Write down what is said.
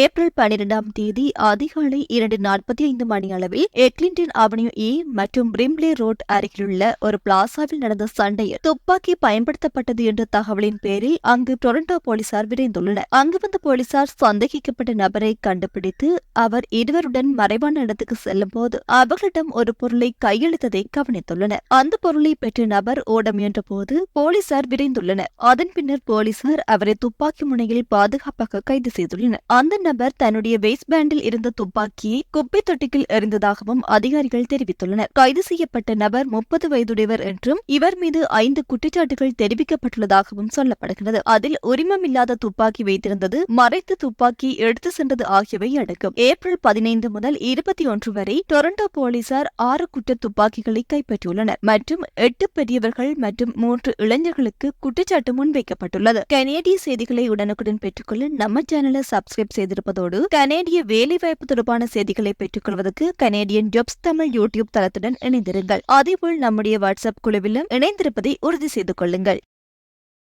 April பனிரெண்டாம் தேதி அதிகாலை இரண்டு நாற்பத்தி ஐந்து மணி அளவில் எக்லிண்டன் அவென்யூ ஏ மற்றும் பிரிம்லே ரோட் அருகிலுள்ள ஒரு பிளாசாவில் நடந்த சண்டையில் துப்பாக்கி பயன்படுத்தப்பட்டது என்ற தகவலின் பேரில் அங்கு டொரண்டோ போலீசார் விரைந்துள்ளனர். அங்கு வந்த போலீசார் சந்தேகிக்கப்பட்ட நபரை கண்டுபிடித்து அவர் இருவருடன் மறைவான இடத்துக்கு செல்லும் போது அவர்களிடம் ஒரு பொருளை கையளித்ததை கவனித்துள்ளனர். அந்த பொருளை பெற்ற நபர் ஓட முயன்ற போது போலீசார் விரைந்துள்ளனர். அதன் பின்னர் போலீசார் அவரை துப்பாக்கி முனையில் பாதுகாப்பாக கைது செய்துள்ளனர். அந்த நபர் தன்னுடைய வேஸ்ட் பேண்டில் இருந்த துப்பாக்கியை குப்பை தொட்டிக்குள் எறிந்ததாகவும் அதிகாரிகள் தெரிவித்துள்ளனர். கைது செய்யப்பட்ட நபர் முப்பது வயதுடையவர் என்றும் இவர் மீது ஐந்து குற்றச்சாட்டுகள் தெரிவிக்கப்பட்டுள்ளதாகவும் சொல்லப்படுகிறது அதில் உரிமமில்லாத துப்பாக்கி வைத்திருந்தது மறைத்து துப்பாக்கி எடுத்து சென்றது ஆகியவை அடங்கும். ஏப்ரல் பதினைந்து முதல் இருபத்தி ஒன்று வரை டொரண்டோ போலீசார் ஆறு குற்ற துப்பாக்கிகளை கைப்பற்றியுள்ளனர். மற்றும் எட்டு பெரியவர்கள் மற்றும் மூன்று இளைஞர்களுக்கு குற்றச்சாட்டு முன்வைக்கப்பட்டுள்ளது. கனேடிய செய்திகளை உடனுக்குடன் பெற்றுக்கொள்ள நம்ம சேனலை சப்ஸ்கிரைப் செய்திருப்பதோடு கனேடிய வேலைவாய்ப்பு தொடர்பான செய்திகளை பெற்றுக்கொள்வதற்கு கனேடியன் ஜாப்ஸ் தமிழ் யூடியூப் தளத்துடன் இணைந்திருங்கள். அதேபோல் நம்முடைய வாட்ஸ்அப் குழுவிலும் இணைந்திருப்பதை உறுதி செய்து கொள்ளுங்கள்.